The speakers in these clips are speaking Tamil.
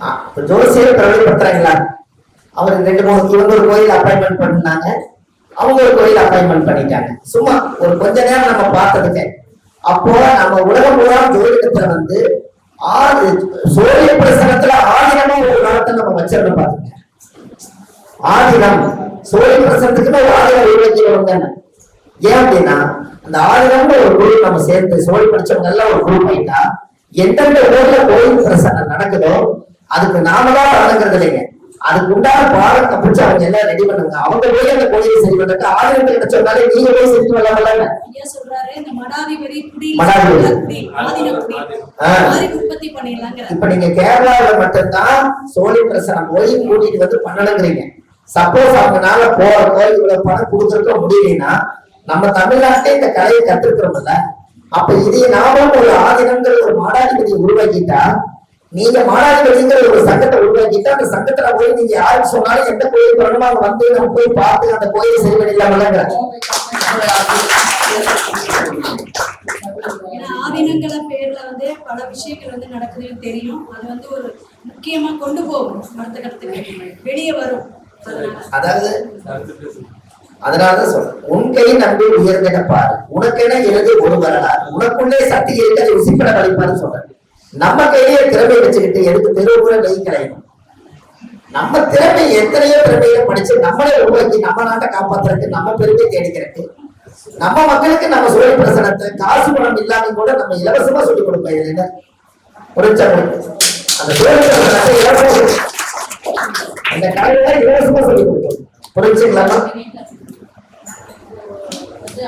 ஆ, இப்ப ஜோசியர் பிரபலப்படுத்துறாங்களா ரெண்டு மூணு இவங்க ஒரு கோயில் அப்பாயின்மெண்ட் பண்ணாங்க அவங்க ஒரு கோயில் அப்பாயின்மெண்ட் பண்ணிட்டாங்க. சும்மா ஒரு கொஞ்ச நேரம் நம்ம பார்த்ததுக்கு. அப்போ நம்ம உலகம் பூரா ஜோதிடத்துல வந்து ஆறு சூரிய பிரசனத்துல ஆயிரமா ஒரு காலத்தை நம்ம வச்சிருந்தோம் பாத்துங்க ஆயிரம் சூரிய பிரசனத்துக்குமே ஒரு ஆயிரம் உருவாக்கிடுவாங்க ஏன் அப்படின்னா அந்த ஆயிரம்னு ஒரு குழு நம்ம சேர்ந்து சோழி படிச்சவங்க எல்லாம் ஒரு குரூப் ஆயிட்டா எந்தெந்த ஊர்ல கோயில் பிரசனம் நடக்குதோ அதுக்கு நாம தான் வழங்குறது இல்லைங்க. அதுக்கு உண்டான பாடத்தை பிடிச்சி அவங்க எல்லாம் ரெடி பண்ணுங்க அவங்க போய் அந்த கோயிலை சரி பண்ணுறது ஆயிரம் பேர் சொன்னாலே நீங்க போய் செஞ்சு வரலாம்ல மடாதிபதி மடாதிபதி. இப்ப நீங்க கேரளாவில மட்டும்தான் சோழி பிரசனம் போய் கூட்டிட்டு வந்து பண்ணணுங்கிறீங்க. சப்போஸ் அவங்கனால போற கோயில் இவ்வளவு பணம் கொடுத்துருக்க முடியலைன்னா நம்ம தமிழ்நாட்டிலே இந்த கலையை கற்றுக்கிறோம்ல அப்ப இதை நாமும் ஒரு ஆதினங்கிற ஒரு மாடாதிபதியை உருவாக்கிட்டா நீங்க மாடாதிபதிங்கிற ஒரு சங்கத்தை உருவாக்கிட்டா அந்த சங்கத்துல போய் நீங்க யாருக்கு சொன்னாலும் எந்த கோயில் வரணுமோ அங்க வந்து நம்ம போய் பார்த்து அந்த கோயிலை சரி பண்ணிடலாம்லங்கிற ஏன்னா ஆதீனங்கிற பேர்ல வந்து பல விஷயங்கள் வந்து நடக்குதுன்னு தெரியும். அது வந்து ஒரு முக்கியமா கொண்டு போகும். அடுத்த கட்டத்துக்கு வெளியே வரும். அதாவது அதனாலதான் சொல்றேன். உன் கை நம்பி உயர்ந்திட பாரு. உனக்கென எழுதி ஒரு வரலாறு. உனக்குள்ளே சக்தி அதை உசிப்பட வலிப்பாரு சொல்றேன். நம்ம கையிலேயே திறமை வச்சுக்கிட்டு எடுத்து தெருவுல நெய் கலையணும் நம்ம திறமை எத்தனையோ திறமையை படிச்சு நம்மளே உருவாக்கி நம்ம நாட்டை காப்பாத்துறதுக்கு நம்ம பெருமை தேடிக்கிறதுக்கு நம்ம மக்களுக்கு நம்ம சூழல் பிரசனத்தை காசு பணம் இல்லாம கூட நம்ம இலவசமா சொல்லிக் கொடுப்போம். இல்லைன்னா புரிஞ்சா அந்த சூழல் பிரசனத்தை இலவசமா அந்த இலவசமா சொல்லிக் கொடுப்போம். புரிஞ்சுங்களாமா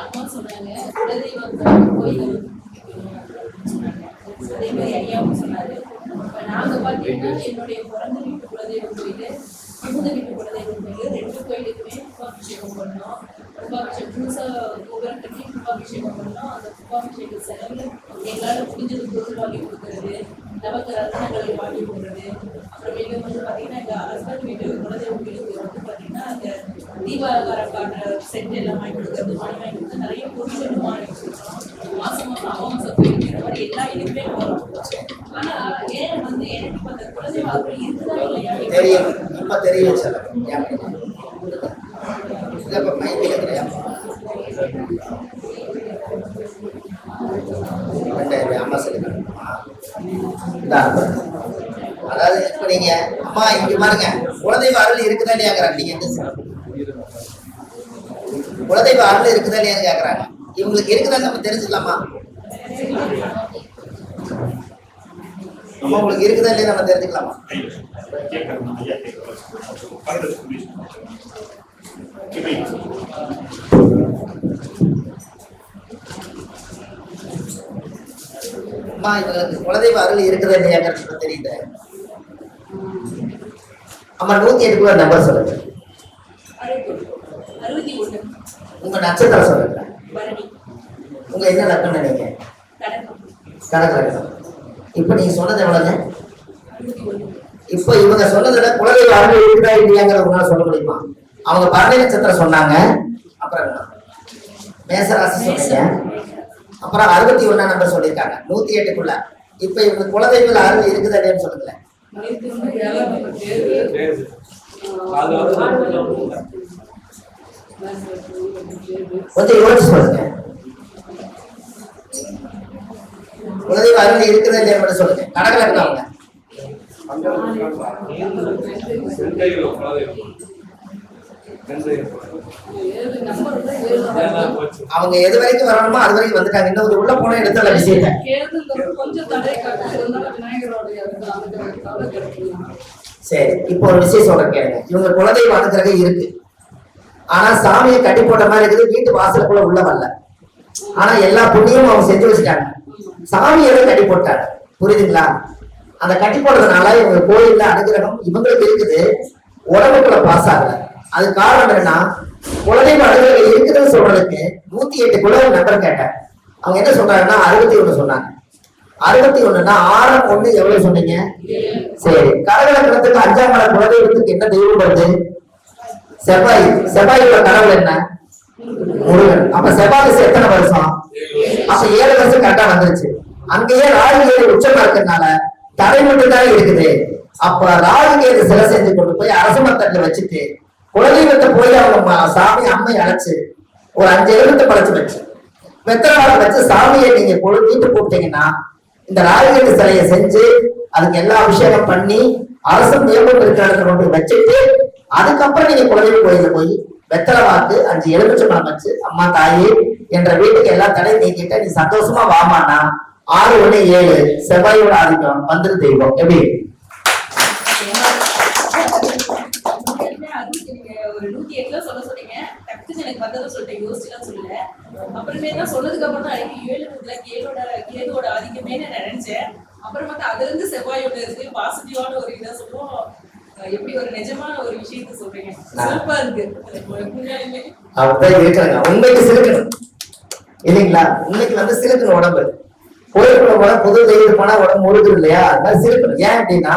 அம்மா சொன்னாங்க அதே மாதிரி ஐயாவும் சொன்னாரு இப்ப நாங்க பாத்தீங்கன்னா என்னுடைய பிறந்த வீட்டு குலதெய்வம் கோயில் புகுந்த வீட்டு குலதெய்வம் கோயில் ரெண்டு கோயிலுக்குமே கும்பாபிஷேகம் பண்ணோம் கும்பாபிஷேகம் புதுசா ஒவ்வொரு கட்டி கும்பாபிஷேகம் பண்ணோம் அந்த கும்பாபிஷேக செலவு எங்களால முடிஞ்சது பொருள் வாங்கி கொடுக்கறது நமக்கு ரத்தனங்களை வாங்கி கொடுக்கறது அப்புறமேலும் வந்து பாத்தீங்கன்னா எங்க ஹஸ்பண்ட் வீட்டு குலதெய்வம் கோயிலுக்கு வந்து பாத்தீங்கன்னா அந்த தீபாவளி காட்டுற செட் எல்லாம் வாங்கி கொடுக்கறது வாங்கி வாங்கி கொடுத்து நிறைய பொருட்களும் வாங்கி கொடுக்குறோம் மாசம் மாசம் அமாவாசை போயிட்டு இந்த மாதிரி எல்லா இதுக்குமே போறோம் ஆனா ஏன் வந்து எனக்கு இப்ப அந்த குலதெய்வம் அருள் இருக்குதா இல்லையா தெரியும். இப்ப தெரியும் சார். ஏன்? இப்ப மைக் இருக்கிறையா? ரெண்டாயிரம் அம்மா சொல்லுங்க அதாவது இப்ப நீங்க அம்மா இங்க பாருங்க. குலதெய்வ அருள் இருக்குதா இல்லையாங்கிறாங்க நீங்க எந்த சார்? குலதெய்வ அருள் இருக்குதா இல்லையான்னு கேக்குறாங்க. இவங்களுக்கு இருக்குதான்னு நம்ம தெரிஞ்சுக்கலாமா? அம்மா உங்களுக்கு இருக்குதா இல்லையா நம்ம தெரிஞ்சுக்கலாமா? அம்மா இவங்களுக்கு குலதெய்வ அருள் இருக்குதா இல்லையாங்கிறது தெரியுது அம்மா நூத்தி எட்டுக்குள்ள நம்பர் சொல்லுங்க. உங்க நட்சத்திரம் சொல்லுங்க. உங்க என்ன கடகம். கணக்கு லக்கணம் இப்ப நீங்க சொன்னது எவ்வளவுங்க இப்ப இவங்க சொன்னதுல குலதெய்வ அருள் இருக்கிறா இல்லையாங்கிறத உங்களால சொல்ல முடியுமா? அவங்க பரணி நட்சத்திரம் சொன்னாங்க. அப்புறம் என்ன? மேசராசி சொன்னீங்க. அப்புறம் அறுபத்தி ஒண்ணாம் நம்பர் சொல்லியிருக்காங்க. நூத்தி எட்டுக்குள்ள. இப்ப இவங்க குலதெய்வ அருள் இருக்குது அப்படின்னு சொல்லுங்களேன். கொஞ்சம் யோசிச்சு சொல்லுங்க. குலதெய்வ அருள் இருக்கிறது இல்லையா மட்டும் சொல்லுங்க. கடகலக்கணம் அவங்க அவங்க எது வரைக்கும் வரணுமோ அது வரைக்கும் வந்துட்டாங்க. இன்னும் உள்ள போன இடத்துல விஷயத்த. சரி இப்போ ஒரு விஷயம் சொல்றேன் கேளுங்க. இவங்க குலதெய்வ அனுகிரகம் இருக்கு. ஆனா சாமியை கட்டி போட்ட மாதிரி இருக்குது. வீட்டு வாசலுக்குள்ள உள்ள வரல. ஆனா எல்லா புண்ணியமும் அவங்க செஞ்சு வச்சுட்டாங்க. சாமி கட்டி போட்டார்? புரியுதுங்களா? அந்த கட்டி போடுறதுனால இவங்க கோயில்ல அனுகிரகம் இவங்களுக்கு இருக்குது உடம்புக்குள்ள பாஸ் ஆகல. அது காரணம் என்னன்னா குலதெய்வ அனுகிரகம் இருக்குதுன்னு சொல்றதுக்கு நூத்தி எட்டு குல நம்பர் கேட்டேன் அவங்க என்ன சொல்றாங்கன்னா அறுபத்தி ஒண்ணு சொன்னாங்க. அறுபத்தி ஒண்ணுன்னா ஆறாம் ஒண்ணு எவ்வளவு சொன்னீங்க? சரி. கடகலக்கணத்துக்கு அஞ்சாம் மலை குலதெய்வத்துக்கு என்ன தெய்வம் வருது? செவ்வாய். செவ்வாயோட கடவுள் என்ன? முருகன். அப்ப செவ்வாய் எத்தனை வருஷம்? அப்ப ஏழு வருஷம் கரெக்டா வந்துருச்சு. அங்கேயே ராகுகேது உச்சமா இருக்கிறதுனால தடை மட்டும் தான் இருக்குது. அப்ப ராகுகேது சிலை செஞ்சு கொண்டு போய் அரசமத்தட்டுல வச்சுட்டு குலதெய்வத்தை போய் அவங்க சாமி அம்மை அழைச்சு ஒரு அஞ்சு எழுபத்தை படைச்சு வச்சு. வெத்தலை வச்சு சாமியை நீங்க கொடு- வீட்டு கூப்பிட்டீங்கன்னா இந்த ராகுகேது சிலையை செஞ்சு அதுக்கு எல்லா அபிஷேகம் பண்ணி அரசு நியமனம் இருக்கிற இடத்துல கொண்டு வச்சுட்டு அதுக்கப்புறம் நீங்க குலதெய்வ கோயில போய் வெத்தலை வாக்கு அஞ்சு எலுமிச்சம்பழம் வச்சு அம்மா தாயே என்ற வீட்டுக்கு எல்லா தடை நீக்கிட்ட நீ சந்தோஷமா வாமானா ஆறு ஒண்ணு ஏழு செவ்வாயோட ஆதிக்கம் வந்துரு தெய்வம். எப்படி? ஒரு சொல்ல சொன்னீங்க. எனக்கு அப்புறமே தான் சொன்னதுக்கு அப்புறம் தான் ஏழு நூத்துல கேளோட ஆதிக்கமே நான் நினைச்சேன். அப்புறம் பார்த்தா அதுல இருந்து செவ்வாயோட இருக்கு பாசிட்டிவான ஒரு இதை சொல்லுவோம் எப்படி ஒரு நிஜமான ஒரு விஷயத்த சொல்றீங்க? சிறப்பா இருக்கு. உண்மையாலுமே அப்படிதான் இருக்கிறாங்க உண்மைக்கு சிலுக்கணும் இல்லைங்களா? உண்மைக்கு வந்து சிலுக்கணும் உடம்பு. கோயிலுக்குள்ள போனா புது தெய்வம் போனா உடம்பு முழுது இல்லையா? அது மாதிரி சிலுக்கணும் ஏன் அப்படின்னா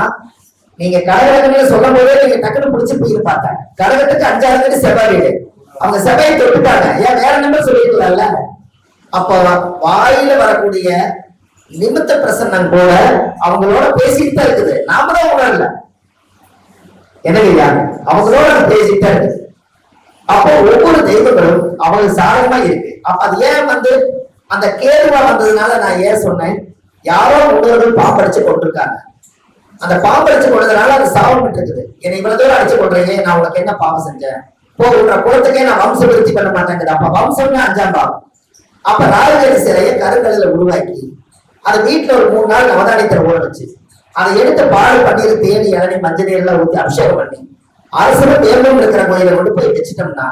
நீங்க கடகடன்னு சொல்லும் போதே நீங்க டக்குனு பிடிச்சி போய் பார்த்தேன் கடகத்துக்கு அஞ்சாறு பேர் செவ்வாய் வீடு. அவங்க செவ்வாயை தொட்டுட்டாங்க. ஏன் வேற நம்பர் சொல்லிருக்கலாம்ல? அப்போ வாயில வரக்கூடிய நிமித்த பிரசன்னம் கூட அவங்களோட பேசிட்டு தான் இருக்குது. நாம தான் உணரல. என்னங்கய்யா அவங்களோட அது பேசிட்டு இருக்குது அப்போ ஒவ்வொரு தெய்வங்களும் அவங்க சாதகமா இருக்கு. அப்ப அது ஏன் வந்து அந்த கேள்வா வந்ததுனால நான் ஏன் சொன்னேன்? யாரோ முன்னோர்கள் பாம்படிச்சு கொண்டிருக்காங்க அந்த பாம்படிச்சு கொண்டதுனால அது சாபம் இருக்குது என்னை இவ்வளவு தூரம் அடிச்சு கொள்றீங்க நான் உனக்கு என்ன பாவம் செஞ்சேன்? போ உன்ற குளத்துக்கே நான் வம்ச விருத்தி பண்ண மாட்டேங்குது. அப்ப வம்சம்னு அஞ்சாம் பாவம். அப்ப ராஜவேலி சிலையை கருங்கல்ல உருவாக்கி அதை வீட்டுல ஒரு மூணு நாள் அவதானித்தர ஊற வச்சு அதை எடுத்து பால் பன்னீர் தேனி இளநீ மஞ்சள் நீர்லாம் ஊற்றி அபிஷேகம் பண்ணி அரசரும் வேம்பும் இருக்கிற கோயில கொண்டு போய் வச்சுட்டோம்னா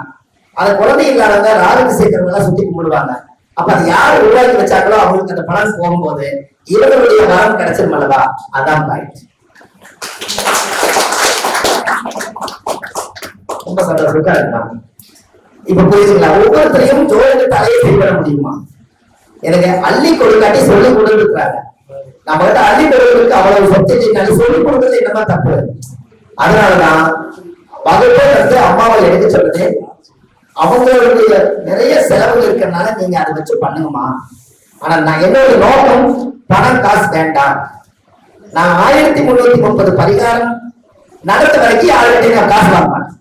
அதை குழந்தை இல்லாதவங்க ராகுக்கு சேர்க்கிறவங்க எல்லாம் சுத்தி கும்பிடுவாங்க. அப்ப அது யார் உருவாக்கி வச்சாங்களோ அவங்களுக்கு அந்த பணம் போகும்போது இவர்களுடைய வரம் கிடைச்சிரும் அல்லவா? அதான் பாயிண்ட் ரொம்ப சந்தோஷம் இருக்குமா? இப்ப புரியுதுங்களா ஒவ்வொருத்தரையும் ஜோதிட தலையை செய்ய முடியுமா? எனக்கு அள்ளி கொடுக்காட்டி சொல்லி கொடுத்துருக்காங்க நம்ம கிட்ட அள்ளி அவ்வளவு அவ்வளவு நான் சொல்லி கொடுக்கறது என்னமா தப்பு. அதனாலதான் வகுப்பே வந்து அம்மாவை எடுத்து சொல்லுது. அவங்களுடைய நிறைய செலவு இருக்கிறதுனால நீங்க அதை வச்சு பண்ணுங்கம்மா. ஆனா நான் என்னோட நோக்கம் பணம் காசு வேண்டாம். நான் ஆயிரத்தி முன்னூத்தி முப்பது பரிகாரம் நடத்த வரைக்கும் யார்கிட்டயும் நான் காசு வாங்க மாட்டேன்.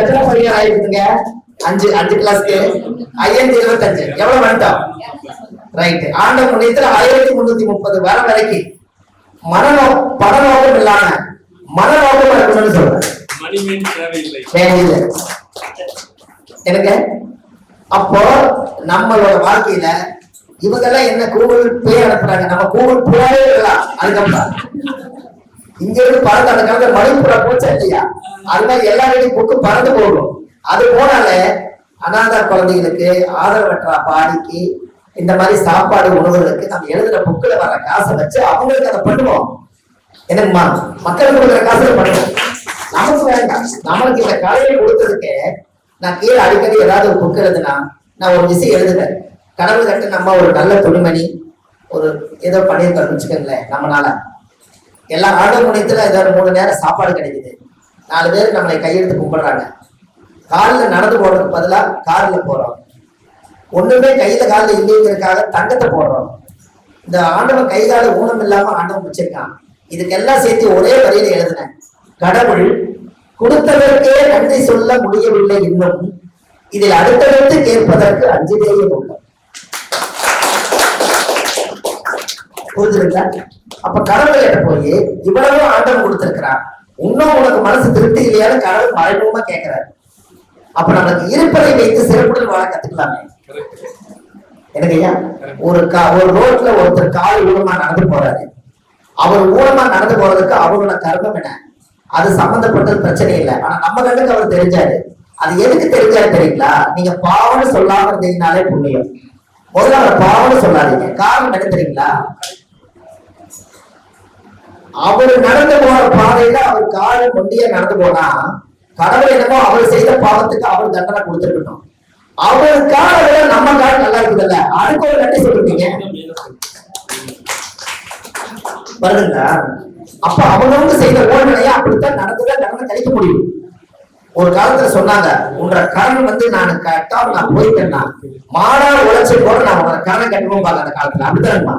எத்தனை பரிகாரம் ஆயிருக்குங்க அஞ்சு அஞ்சு கிளாஸ்க்கு ஐயாயிரத்தி இருபத்தஞ்சு. எவ்வளவு வந்துட்டோம்? ரைட் ஆண்ட முன்னேற்ற ஆயிரத்தி முன்னூத்தி முப்பது வர வரைக்கும் மனநோ பணநோக்கம் இல்லாம மனநோக்கம் இருக்கணும்னு சொல்றேன். எனக்கு அப்போ நம்மளோட வாழ்க்கையில இவங்கெல்லாம் என்ன கூகுள் பே அனுப்புறாங்க? நம்ம கூகுள் புறாவே இருக்கலாம். அதுக்கப்புறம் இங்க இருந்து பறந்து அந்த காலத்துல மணிப்புறா போச்சா இல்லையா? அது மாதிரி எல்லா வீட்டையும் புக்கு பறந்து போகும். அது போனால அனாதை குழந்தைகளுக்கு ஆதரவற்ற பாடிக்கு இந்த மாதிரி சாப்பாடு உணவுகளுக்கு நம்ம எழுதுற புக்கில் வர காசை வச்சு அவங்களுக்கு அதை பண்ணுவோம். என்னங்கம்மா மக்களுக்கு கொடுக்குற காசுல பண்ணுவோம். நமக்கு வேண்டாம். நம்மளுக்கு இந்த கலையை கொடுத்ததுக்கு நான் கீழே அடிக்கடி ஏதாவது ஒரு புக் எழுதுனா நான் ஒரு விஷயம் எழுதுவேன். கடவுள் கட்டு நம்ம ஒரு நல்ல துணிமணி ஒரு ஏதோ பண்ணியிருக்கோம்னு வச்சுக்கோங்களேன் நம்மளால. எல்லா ஆண்டு முனையத்துல ஏதாவது மூணு நேரம் சாப்பாடு கிடைக்குது. நாலு பேர் நம்மளை கையெழுத்து கும்பிடுறாங்க. காலில் நடந்து போறதுக்கு பதிலா காரில் போறோம். ஒண்ணுமே கையில காலில் இல்லைங்கிறதுக்காக தங்கத்தை போடுறோம். இந்த ஆண்டவன் கை கால ஊனம் இல்லாமல் ஆண்டவன் வச்சிருக்கான். இதுக்கெல்லாம் சேர்த்து ஒரே வரியில எழுதினேன். கடவுள் கொடுத்தவருக்கே நன்றி சொல்ல முடியவில்லை இன்னும் இதில் அடுத்தடுத்து கேட்பதற்கு அஞ்சுதேயே உள்ளோம் புரிஞ்சுதுங்களா அப்ப கடவுள்கிட்ட போய் இவ்வளவு ஆண்டவன் கொடுத்திருக்கிறான் இன்னும் உனக்கு மனசு திருப்தி இல்லையான்னு கடவுள் மறைமுகமா கேட்கிறாரு அப்ப நமக்கு இருப்பதை வைத்து சிறப்புடன் வாழ கத்துக்கலாமே. எனக்கு ஐயா ஒரு கா ஒரு ரோட்ல ஒருத்தர் கால் ஊனமா நடந்து போறாரு. அவர் ஊனமா நடந்து போறதுக்கு அவரோட கர்மம் என்ன? அது சம்பந்தப்பட்டது பிரச்சனை இல்லை. ஆனா நம்ம கண்ணுக்கு அவர் தெரிஞ்சாரு. அது எதுக்கு தெரிஞ்சாரு தெரியுங்களா? நீங்க பாவம்னு சொல்லாம இருந்தீங்கனாலே புண்ணியம். முதல்ல அவர் பாவம்னு சொல்லாதீங்க. காரணம் என்ன தெரியுங்களா? அவர் நடந்து போற பாதையில அவர் கால் கொண்டியே நடந்து போனா கடவுள் என்னமோ அவர் செய்த பாவத்துக்கு அவர் தண்டனை கொடுத்துருக்கணும் அவர் காலை விட நம்ம கால் நல்லா இருக்குதுல்ல? அதுக்கு ஒரு நன்றி சொல்லிருக்கீங்க. வருதுங்களா அப்ப அவங்கவுங்க செய்த ஓழ்நிலையா அப்படித்தான் நடந்துதான் கடனை கழிக்க முடியும். ஒரு காலத்துல சொன்னாங்க உன்ற கடன் வந்து நான் கட்டாம நான் போயிட்டேன்னா மாடா உழைச்சி போட நான் உங்களை கடன் கட்டணும் பாக்க அந்த காலத்துல. அப்படித்தானுமா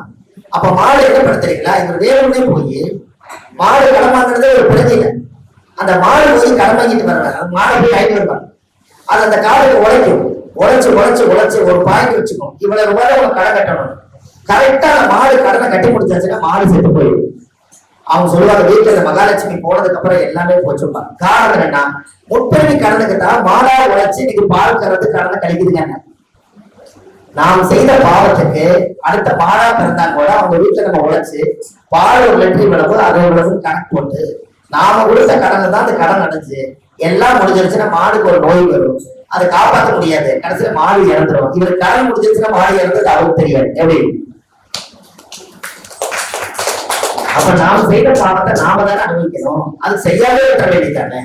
அப்ப மாடு என்ன படுத்துறீங்களா இவர் வேணும்னே போய் மாடு கடமாங்கிறது ஒரு பிரச்சனை அந்த மாடு போய் கடன் வாங்கிட்டு வருவாங்க அந்த மாடை போய் ஆயிட்டு வருவாங்க அது அந்த காலுக்கு உழைக்கும் உழைச்சு உழைச்சு உழைச்சு ஒரு பாயிண்ட் வச்சுக்கும். இவ்வளவு ரூபாய் அவங்க கடன் கட்டணும். கரெக்டா அந்த மாடு கடனை கட்டி முடிச்சாச்சுன்னா மாடு செத்து போயிடும். அவங்க சொல்லுவாங்க வீட்டுல இந்த மகாலட்சுமி போனதுக்கு அப்புறம் எல்லாமே போச்சுப்பா காரணம் என்னன்னா முற்பேணி கடனுக்கு தான் மாடா உழைச்சு இன்னைக்கு பால் கறந்து கடனை கழிக்குதுங்க நாம் செய்த பாவத்துக்கு அடுத்த மாடா பிறந்தா கூட அவங்க வீட்டுல நம்ம உழைச்சு பால் ஒரு லிட்டரி விளவு அதை விளவு கணக்கு போட்டு நாம கொடுத்த கடனை தான் அந்த கடன் அடைஞ்சு எல்லாம் முடிஞ்சிருச்சுன்னா மாடுக்கு ஒரு நோய் வரும். அதை காப்பாற்ற முடியாது. கடைசியில மாடு இறந்துரும். இவர் கடன் முடிஞ்சிருச்சுன்னா மாடு இறந்தது அவருக்கு தெரியாது. எப்படி? அப்ப நாம செய்த பாவத்தை நாம தானே அனுபவிக்கணும். அது செய்யாதே விட்ட வேண்டியதானே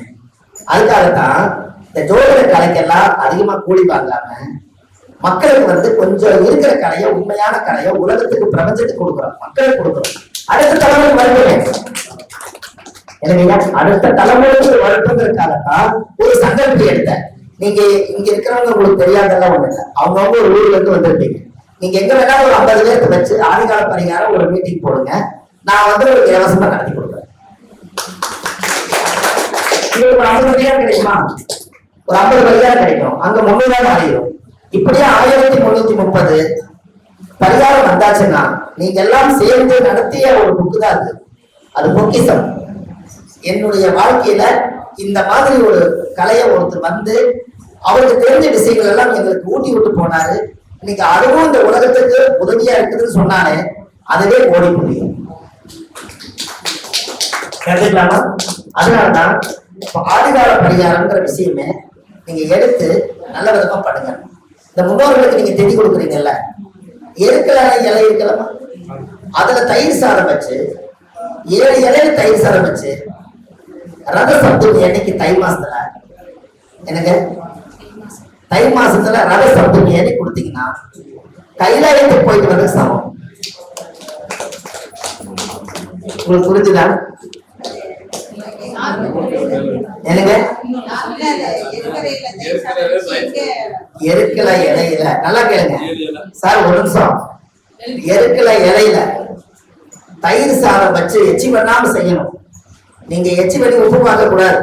அதுக்காகத்தான் இந்த ஜோதிட கலைக்கெல்லாம் அதிகமா கூலி வாங்காம மக்களுக்கு வந்து கொஞ்சம் இருக்கிற கலையை உண்மையான கலையை உலகத்துக்கு பிரபஞ்சத்துக்கு கொடுக்குறோம். மக்களுக்கு கொடுக்குறோம். அடுத்த தலைமுறை வருகிறே அடுத்த தலைமுறைக்கு வளர்ப்பதற்காகத்தான் ஒரு சங்கல்பி எடுத்தேன். நீங்க இங்க இருக்கிறவங்க உங்களுக்கு தெரியாதெல்லாம் ஒண்ணு இல்லை. அவங்கவுங்க ஒரு ஊர்ல இருந்து வந்திருப்பீங்க. நீங்க எங்க வேணாலும் ஒரு ஐம்பது பேருக்கு வச்சு ஆதிகால பரிகாரம் ஒரு மீட்டிங் போடுங்க. நான் வந்து ஒரு இலவசமா நடத்தி கொடுக்குறேன். ஒரு ஐம்பது பரிகாரம் கிடைக்குமா? ஒரு ஐம்பது பரிகாரம் கிடைக்கும். அங்க முன்னூறு ஆயிரும் இப்படியே ஆயிரத்தி முன்னூத்தி முப்பது பரிகாரம் வந்தாச்சுன்னா நீங்க எல்லாம் சேர்ந்து நடத்திய ஒரு புக்கு தான் அது. அது பொக்கிசம் என்னுடைய வாழ்க்கையில இந்த மாதிரி ஒரு கலையை ஒருத்தர் வந்து அவருக்கு தெரிஞ்ச விஷயங்கள் எல்லாம் எங்களுக்கு ஊட்டி விட்டு போனாரு. இன்னைக்கு அதுவும் இந்த உலகத்துக்கு உதவியா இருக்குதுன்னு சொன்னாலே அதுவே ஓடி முடியும் கருதுக்கலாமா அதனாலதான் இப்ப ஆதிகால பரிகாரம்ங்கிற விஷயமே நீங்க எடுத்து நல்ல விதமா பண்ணுங்க. இந்த முன்னோர்களுக்கு நீங்க தெரிய கொடுக்குறீங்கல்ல. எருக்கல இலை இருக்கலாமா அதுல தயிர் சாதம் வச்சு ஏழு இலையில தயிர் சாதம் வச்சு ரத சப்தமி அன்னைக்கு தை மாசத்துல? எனக்கு தை மாசத்துல ரத சப்தமி அன்னைக்கு கொடுத்தீங்கன்னா கைலாயத்துக்கு போயிட்டு வந்து சமம். உங்களுக்கு புரிஞ்சுதா? எனக்கு எருக்கல இலையில. நல்லா கேளுங்க. சார் ஒரு நிமிஷம். எருக்கல இலையில தயிர் சாதம் வச்சு எச்சி பண்ணாம செய்யணும். நீங்க எச்சி பண்ணி உப்பு பார்க்க கூடாது